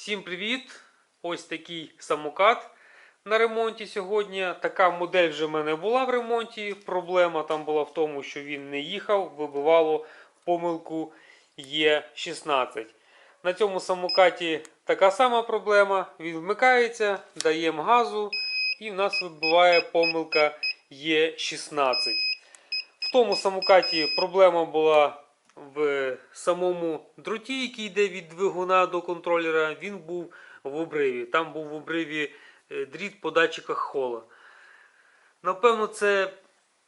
Всім привіт! Ось такий самокат на ремонті сьогодні. Така модель вже в мене була в ремонті. Проблема там була в тому, що він не їхав, вибивало помилку Е16. На цьому самокаті така сама проблема. Він вмикається, даємо газу і в нас вибиває помилка Е16. В тому самокаті проблема була в самому дроті, який йде від двигуна до контролера. Він був в обриві. Там був в обриві е, дріт по датчиках хола. Напевно, це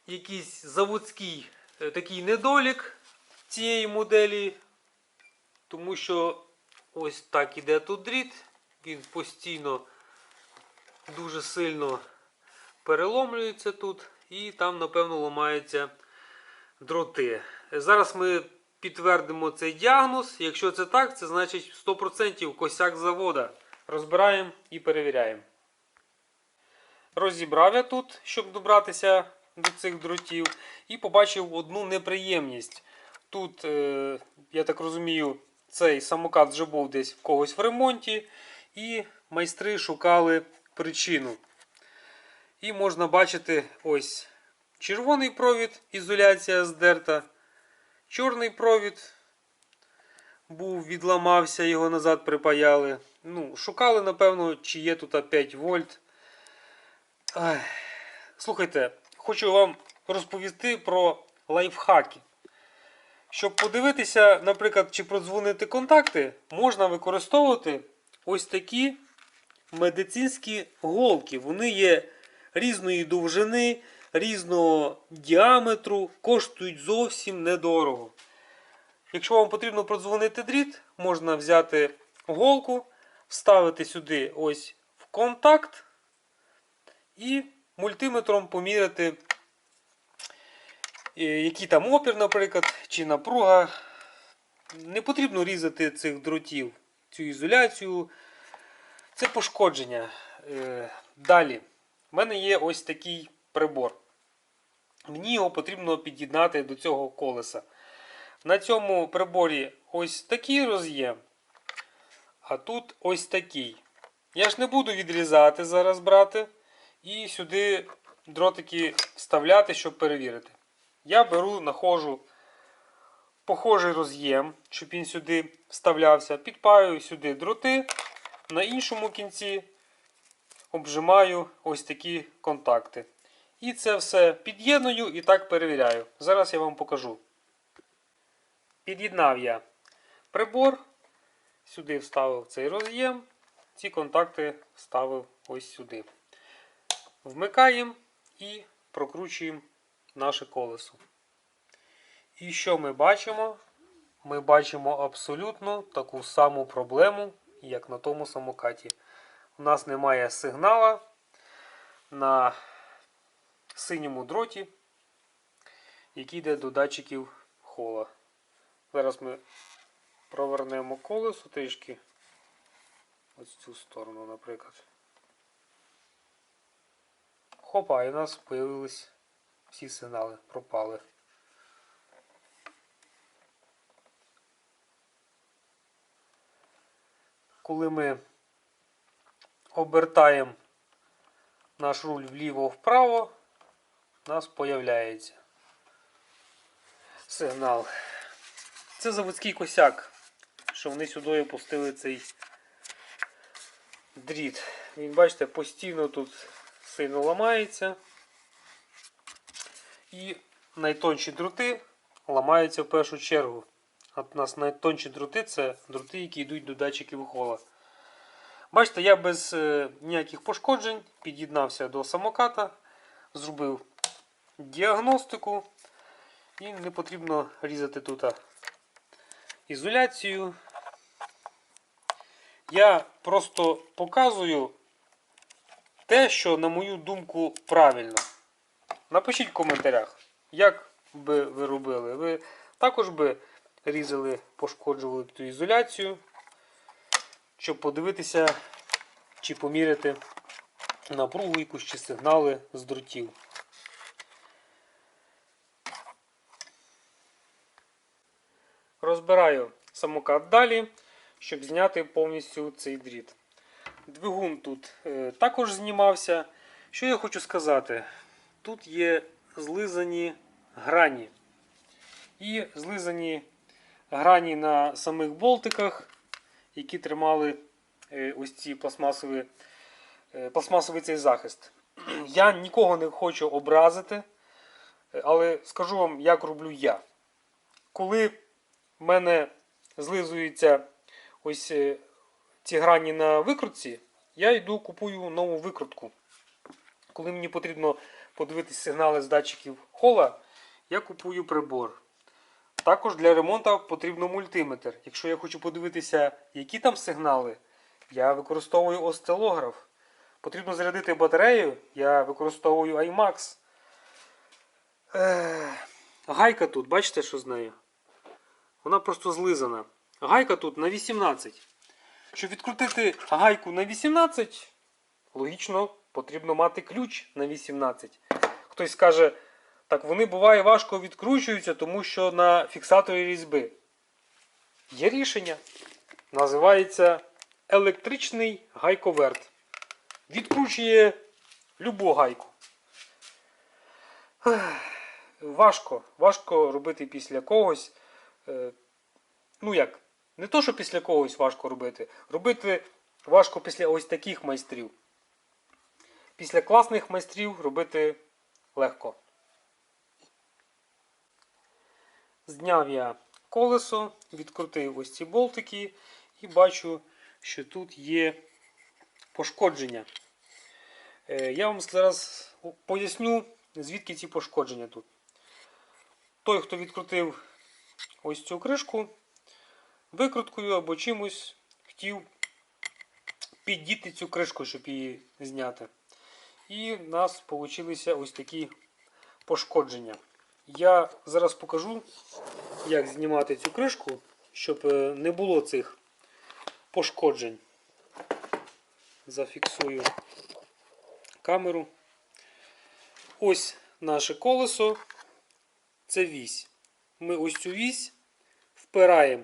якийсь заводський е, такий недолік цієї моделі, тому що ось так іде тут дріт. Він постійно дуже сильно переломлюється тут, і там, напевно, ламаються дроти. Зараз ми підтвердимо цей діагноз. Якщо це так, це значить 100% косяк завода. Розбираємо і перевіряємо. Розібрав я тут, щоб добратися до цих дротів, і побачив одну неприємність. Тут, е, я так розумію, цей самокат вже був десь в когось в ремонті, і майстри шукали причину. І можна бачити ось червоний провід, ізоляція здерта, чорний провід був, відламався, його назад припаяли. Ну, шукали, напевно, чи є тут 5 вольт. Ай. Слухайте, хочу вам розповісти про лайфхаки. Щоб подивитися, наприклад, чи продзвонити контакти, можна використовувати ось такі медицинські голки. Вони є різної довжини, різного діаметру, коштують зовсім недорого. Якщо вам потрібно продзвонити дріт, можна взяти голку, вставити сюди ось в контакт і мультиметром поміряти, е, який там опір, наприклад, чи напруга. Не потрібно різати цих дротів, цю ізоляцію. Це пошкодження. Е, Далі. У мене є ось такий прибор. Мені його потрібно під'єднати до цього колеса. На цьому приборі ось такий роз'єм, а тут ось такий. Я ж не буду відрізати зараз брати і сюди дротики вставляти, щоб перевірити. Я беру, находжу похожий роз'єм, щоб він сюди вставлявся, підпаюю сюди дроти. На іншому кінці обжимаю ось такі контакти. І це все під'єдную і так перевіряю. Зараз я вам покажу. Під'єднав я прибор, сюди вставив цей роз'єм, ці контакти вставив ось сюди. Вмикаємо і прокручуємо наше колесо. І що ми бачимо? Ми бачимо абсолютно таку саму проблему, як на тому самокаті. У нас немає сигнала на синьому дроті, який йде до датчиків хола. Зараз ми провернемо колесо трішки. Ось цю сторону, наприклад. Хопа, і у нас з'явились всі сигнали, пропали. Коли ми обертаємо наш руль вліво-вправо, у нас появляється сигнал. Це заводський косяк, що вони сюди опустили цей дріт. Він, бачите, постійно тут сильно ламається. І найтонші дроти ламаються в першу чергу. От у нас найтонші дроти це дроти, які йдуть до датчиків хола. Бачите, я без е, ніяких пошкоджень під'єднався до самоката, зробив діагностику і не потрібно різати тут ізоляцію. Я просто показую те, що, на мою думку, правильно. Напишіть в коментарях, як би ви робили. Ви також би різали, пошкоджували ту ізоляцію, щоб подивитися, чи поміряти напругу якусь чи сигнали з дротів. Розбираю самокат далі, щоб зняти повністю цей дріт. Двигун тут е, також знімався. Що я хочу сказати? Тут є злизані грані. І злизані грані на самих болтиках, які тримали е, ось ці пластмасові, е, пластмасовий цей захист. Я нікого не хочу образити, але скажу вам, як роблю я. Коли в мене злизуються ось е, ці грані на викрутці, я йду купую нову викрутку. Коли мені потрібно подивитись сигнали з датчиків хола, я купую прибор. Також для ремонту потрібно мультиметр. Якщо я хочу подивитися, які там сигнали, я використовую остелограф. Потрібно зарядити батарею, я використовую IMAX. Гайка тут, бачите, що з нею? Вона просто злизана. Гайка тут на 18. Щоб відкрутити гайку на 18, логічно потрібно мати ключ на 18. Хтось скаже, так вони буває важко відкручуються, тому що на фіксаторі різьби. Є рішення. Називається електричний гайковерт. Відкручує любу гайку. Важко. Важко робити після когось. Е, Ну як? Не то, що після когось важко робити. Робити важко після ось таких майстрів. Після класних майстрів робити легко. Зняв я колесо, відкрутив ось ці болтики і бачу, що тут є пошкодження. Е, Я вам зараз поясню, звідки ці пошкодження тут. Той, хто відкрутив ось цю кришку, викруткою або чимось хотів піддіти цю кришку, щоб її зняти. І в нас вийшли ось такі пошкодження. Я зараз покажу, як знімати цю кришку, щоб е, не було цих пошкоджень. Зафіксую камеру. Ось наше колесо. Це вісь. Ми ось цю вісь впираємо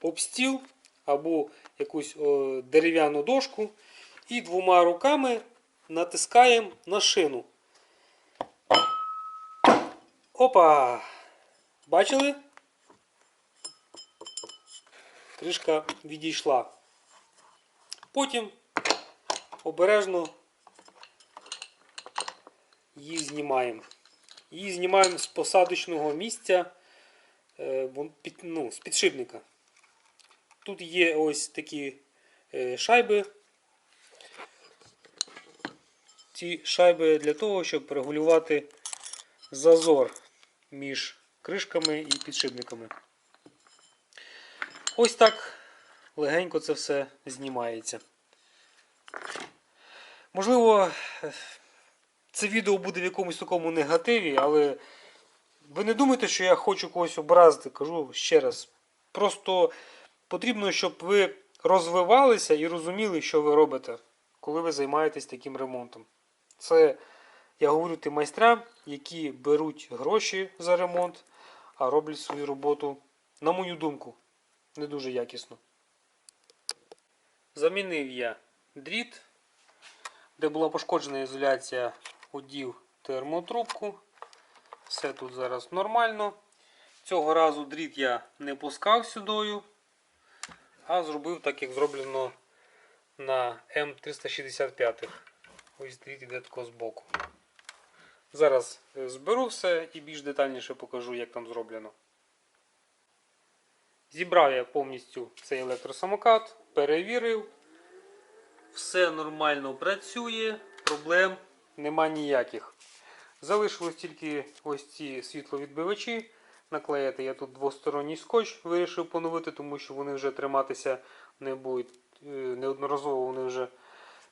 об стіл або якусь о, дерев'яну дошку і двома руками натискаємо на шину. Опа! Бачили? Кришка відійшла. Потім обережно її знімаємо. Її знімаємо з посадочного місця ну, з підшипника. Тут є ось такі е, шайби. Ці шайби для того, щоб регулювати зазор між кришками і підшипниками. Ось так легенько це все знімається. Можливо, це відео буде в якомусь такому негативі, але ви не думайте, що я хочу когось образити, кажу ще раз. Просто потрібно, щоб ви розвивалися і розуміли, що ви робите, коли ви займаєтесь таким ремонтом. Це я говорю тим майстрам, які беруть гроші за ремонт, а роблять свою роботу, на мою думку, не дуже якісно. Замінив я дріт, де була пошкоджена ізоляція, одів термотрубку. Все тут зараз нормально. Цього разу дріт я не пускав сюдою, а зробив так, як зроблено на М365. Ось дріт іде тако збоку. Зараз е, зберу все і більш детальніше покажу, як там зроблено. Зібрав я повністю цей електросамокат, перевірив. Все нормально працює, проблем нема ніяких. Залишилось тільки ось ці світловідбивачі. Наклеїти я тут двосторонній скотч вирішив поновити, тому що вони вже триматися не будуть. Е, Неодноразово вони вже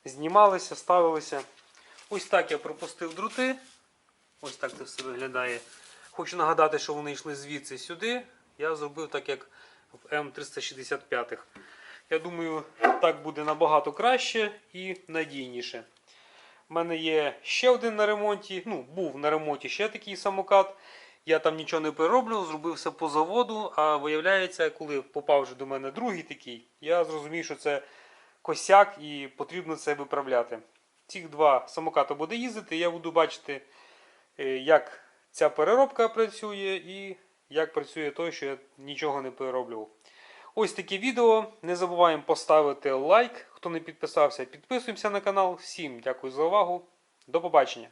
знімалися, ставилися. Ось так я пропустив друти. Ось так це все виглядає. Хочу нагадати, що вони йшли звідси сюди. Я зробив так, як в М365. Я думаю, так буде набагато краще і надійніше. У мене є ще один на ремонті. Ну, був на ремонті ще такий самокат. я там нічого не перероблював, зробив все по заводу, а виявляється, коли попав вже до мене другий такий, я зрозумів, що це косяк і потрібно це виправляти. Ці два самоката буде їздити, я буду бачити, е, як ця переробка працює і як працює той, що я нічого не перероблював. Ось таке відео. Не забуваємо поставити лайк. Хто не підписався, підписуємося на канал. Всім дякую за увагу. До побачення.